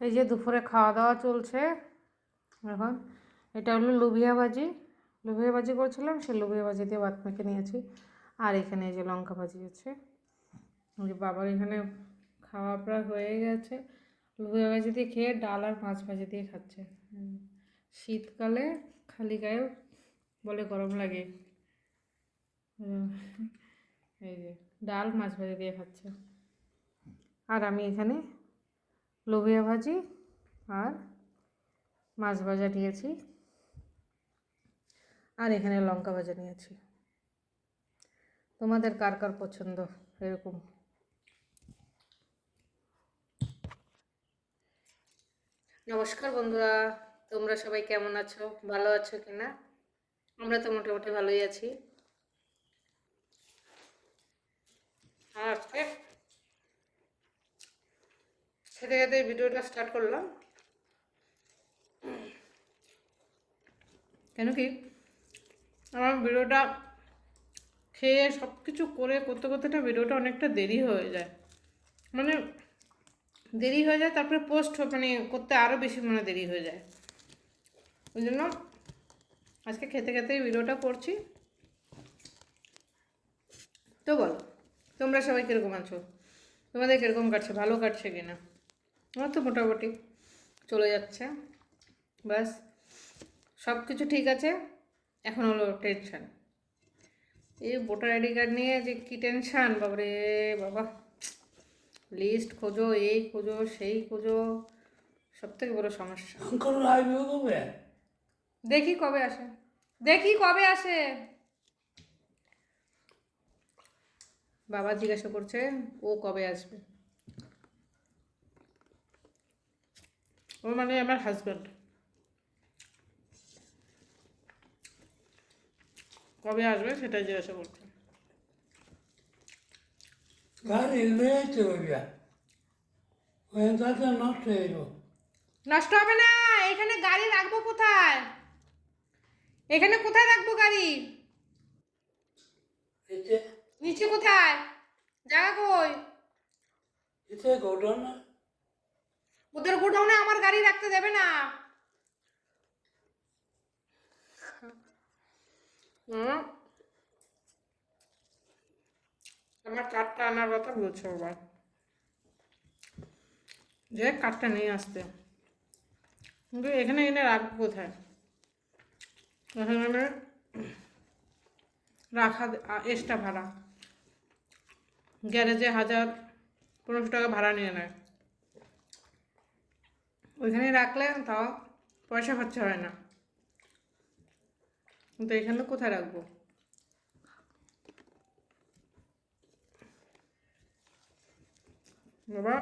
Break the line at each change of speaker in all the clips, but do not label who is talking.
এই যে দুপুরে খাওয়া দাওয়া চলছে। এখন এটা হলো লুবিয়া ভাজি। লুবিয়া ভাজি করেছিলাম, সেই লুবিয়া ভাজি দিয়ে ভাত মেখে নিয়েছি। আর এখানে এই যে লঙ্কা ভাজি আছে। যে বাবার এখানে খাওয়া প্রায় হয়ে গেছে। লুবিয়া ভাজি দিয়ে খেয়ে ডাল আর মাছ ভাজি দিয়ে খাচ্ছে। শীতকালে খালি গায়ে বলে গরম লাগে। এই যে ডাল মাছ ভাজি দিয়ে খাচ্ছে। আর আমি এখানে লোভিয়া ভাজি আর মাছ ভাজা নিয়েছি। আর এখানে লঙ্কা ভাজা নিয়েছি। তোমাদের কার কার পছন্দ এরকম? নমস্কার বন্ধুরা, তোমরা সবাই কেমন আছো? ভালো আছো কি না আমরা তো মোটামুটি ভালোই আছি আর আজকে খেতে খেতে ভিডিওটা স্টার্ট করলাম। কেন কি? আমার ভিডিওটা খেয়ে সব কিছু করে করতে করতে ভিডিওটা অনেকটা দেরি হয়ে যায়। মানে দেরি হয়ে যায়, তারপরে পোস্ট মানে করতে আরও বেশি মানে দেরি হয়ে যায়। ওই জন্য আজকে খেতে খেতেই ভিডিওটা করছি। তো বলো, তোমরা সবাই কীরকম আছো? তোমাদের কীরকম কাটছে? ভালো কাটছে কি না আমার তো মোটামুটি চলে যাচ্ছে। ব্যাস সব কিছু ঠিক আছে। এখন হলো টেনশান এই ভোটার আইডি কার্ড নিয়ে যে কী টেনশান বাবারে বাবা। লিস্ট খোঁজো এই খোঁজো সেই খোঁজো সব থেকে বড় সমস্যা। দেখি কবে আসে। দেখি কবে আসে। বাবা জিজ্ঞাসা করছে ও কবে আসবে? ও মানে আমার হাজব্যান্ড কবে আসবে সেটাই জিজ্ঞাসা করছে।
গাড়ি লয়ে চলবে ওই নষ্ট হয়ে গেল।
নষ্ট হবে না এখানে গাড়ি রাখব কোথায়? এখানে কোথায় রাখব গাড়ি? নিচে কোথায়? জায়গা কই?
ঘটনা
ওদের গোডাউনে আমার গাড়ি রাখতে দেবে না। আমার কাঠটা আনার কথা বলছো আবার যে কাঠটা নিয়ে আসতে। কিন্তু এখানে এনে রাখব কোথায়? এখানে রাখা এক্সট্রা ভাড়া। গ্যারেজে হাজার পনেরোশো টাকা ভাড়া নিয়ে নেয়। ওইখানে রাখলে তাও পয়সা খরচা হয় না। কিন্তু এখানে কোথায় রাখব? বাবা,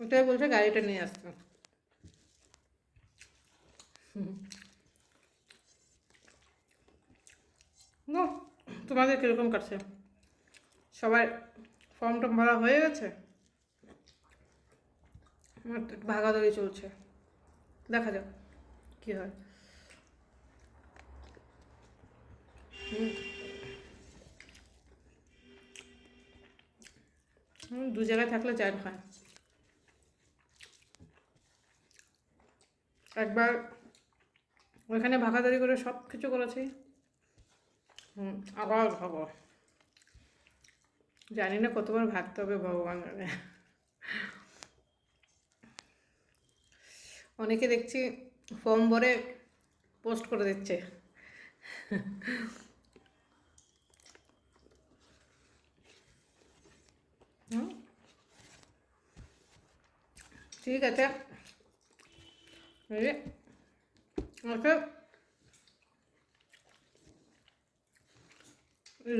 ওটাই বলছে গাড়িটা নিয়ে আসতে। তোমাদের কীরকম কাটছে? সবাই ফর্ম টর্ম ভরা হয়ে গেছে? তো চলছে। দেখা যাক কী হয়। দু জায়গায় থাকলে চার হয়। একবার ওইখানে ভাগাদড়ি করে সব কিছু করেছি। হুম, আবার ভাবো। জানি না কতবার ভাবতে হবে ভগবান জানে অনেকে দেখছি ফর্ম ভরে পোস্ট করে দিচ্ছে। ঠিক আছে। আমাকে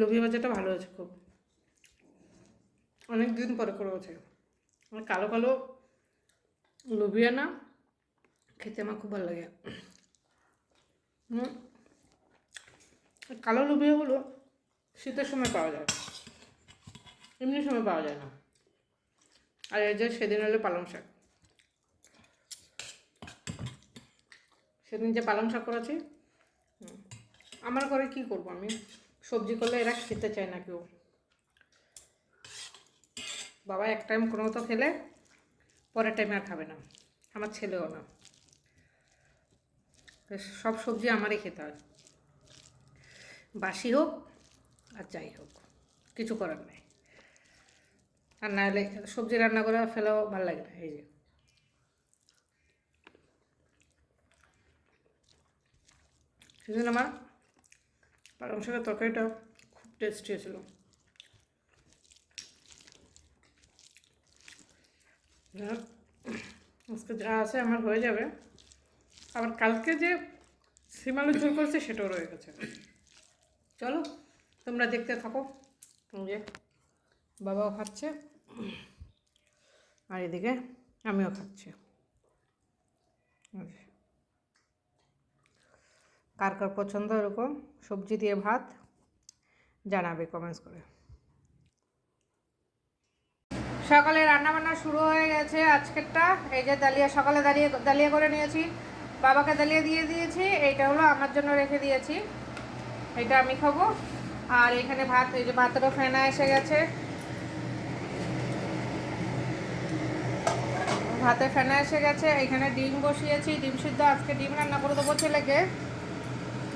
লোভি বাজারটা ভালো আছে খুব। অনেক দিন পরে করেছে কালো কালো লোভিয়া না খেতে আমার খুব ভালো লাগে। কালো কালো হলো শীতের সময় পাওয়া যায়। এমনি সময় পাওয়া যায় না। আর এই যে সেদিন হলো পালং শাক। সেদিন যে পালং শাক করেছি আমার ঘরে কি করব আমি? সবজি করলে এরা খেতে চায় না কেউ। বাবা এক টাইম কোনো মতো খেলে, পরের টাইমে আর খাবে না। আমার ছেলেও না। তো সব সবজি আমারই খেতে হয়। বাসি হোক আর যাই হোক, কিছু করার নেই। আর না হলে সবজি রান্না করে ফেলেও ভালো লাগে না, এই যে। সেদিন আমার পালং শাকের তরকারিটা খুব টেস্টি হয়েছিল। আজকে যা আছে আমার হয়ে যাবে। আবার কালকে যে সিমালু ঝোল করেছে সেটাও রয়ে গেছে। চলো, তোমরা দেখতে থাকো। যে বাবাও খাচ্ছে। আর এদিকে আমিও খাচ্ছি। কার কার পছন্দ এরকম? সবজি দিয়ে ভাত? জানাবে কমেন্টস করে। সকালে রান্না বান্না শুরু হয়ে গেছে আজকেরটা। এই যে দালিয়া, সকালে দাঁড়িয়ে দালিয়া করে নিয়েছি। বাবাকে দালিয়ে দিয়ে দিয়েছি, এইটা হলো আমার জন্য রেখে দিয়েছি। এটা আমি খাব। আর এখানে ভাত, এই যে ভাতেরও ফেনা এসে গেছে। ভাতে ফেনা এসে গেছে। এখানে ডিম বসিয়েছি, ডিম সিদ্ধ, আজকে ডিম রান্না করে দেবো ছেলেকে।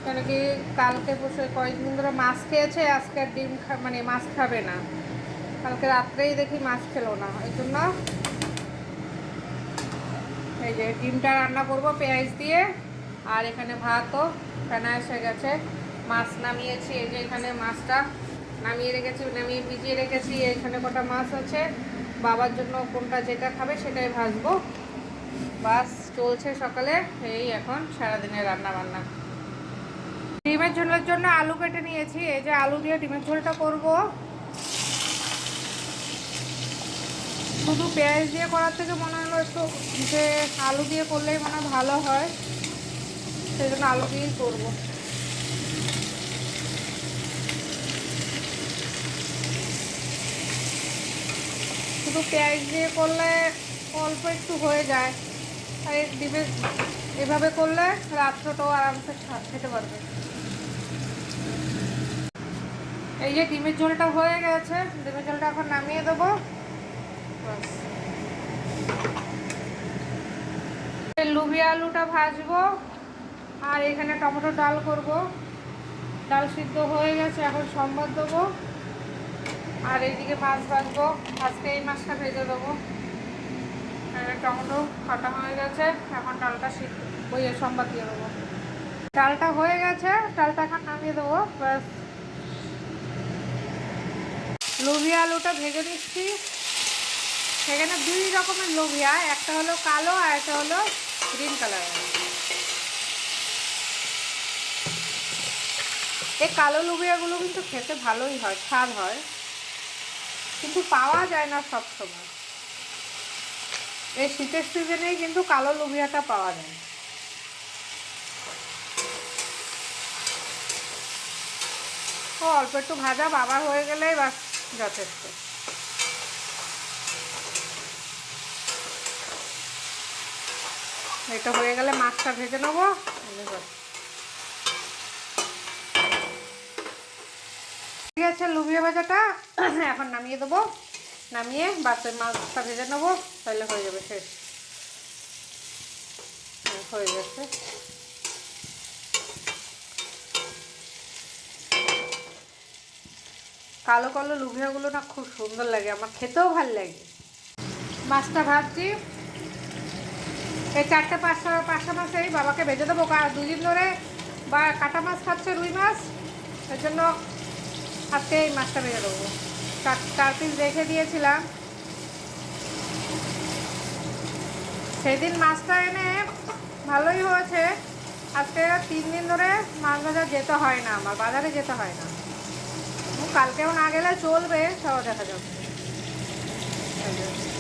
কেন কি কালকে বসে কয়েকদিন ধরে মাছ খেয়েছে, আজকে ডিম মানে মাছ খাবে না। কালকে রাত্রেই দেখি মাছ খেলো না, এই জন্য এই যে ডিমটা রান্না করব, পেঁয়াজ দিয়ে। আর এখানে ভাতও। ফেনা এসে গেছে, মাছ নামিয়েছি। এই যে এখানে মাছটা নামিয়ে রেখেছি, নামিয়ে ভিজিয়ে রেখেছি। এখানে কটা মাছ আছে। বাবার জন্য কোনটা যেটা খাবে সেটাই ভাজবো। বাস, চলছে সকালে। এই এখন সারাদিনের রান্না বান্না ডিমের ঝোলের জন্য আলু কেটে নিয়েছি। এই যে আলু দিয়ে ডিমের ঝোলটা করব। শুধু পেঁয়াজ দিয়ে করার থেকে মনে হলো একটু যে আলু দিয়ে করলেই মনে ভালো হয়। সেই জন্য আলু দিয়েই করব। শুধু পেঁয়াজ দিয়ে করলে অল্প একটু হয়ে যায়। আর ডিমের এভাবে করলে রাত্রটাও আরামসে খেতে পারবে। এই যে ডিমের ঝোলটা হয়ে গেছে, ডিমের ঝোলটা এখন নামিয়ে দেবো। লুবিয়া আলুটা ভাজবো, আর এখানে টমেটো ডাল করব। ডাল সিদ্ধ হয়ে গেছে, এখন সম্বাদ দেবো। আর এইদিকে মাছ ভাজবো, আজকে এই মাছটা ভেজে দেবো। টমেটো কাটা হয়ে গেছে, এখন ডালটা সিদ্ধ, ওই সম্বাদ দিয়ে দেবো। ডালটা হয়ে গেছে, ডালটা এখন নামিয়ে দেবো, ব্যাস। লোভিয়া আলুটা ভেজে নিচ্ছি। সেখানে দুই রকমের লোভিয়া একটা হলো কালো আর একটা হলো গ্রিন কালার এই কালো লুবিয়াগুলো কিন্তু খেতে ভালোই হয়, স্বাদ হয়, কিন্তু পাওয়া যায় না সব সময়। এই শীতের সিজনেই কিন্তু কালো লোভিয়াটা পাওয়া যায়। অল্প একটু ভাজা বাবার হয়ে গেলেই বাস যথেষ্ট। এটা হয়ে গেলে মাছটা ভেজে নেব। ঠিক আছে লুবিয়া ভাজাটা এখন নামিয়ে দেবো। নামিয়ে বাসের মাছটা ভেজে নেব তাহলে হয়ে যাবে শেষ। হ্যাঁ, হয়ে গেছে। কালো কালো লুভিয়াগুলো না খুব সুন্দর লাগে আমার খেতেও ভালো লাগে। মাছটা ভাজছি। এই চারটে পাঁচটা পাঁচটা মাসেই বাবাকে ভেজে দেবো। দুদিন ধরে বা কাটা মাছ খাচ্ছে রুই মাছ, এর জন্য আজকে এই মাছটা ভেজে দেবো। চার চার পিস রেখে দিয়েছিলাম। সেদিন মাছটা এনে ভালোই হয়েছে। আজকে তিন দিন ধরে মাছ বাজার যেতে হয় না আমার, বাজারে যেতে হয় না। কালকেও না গেলে চলবে সব দেখা যাবে। এই।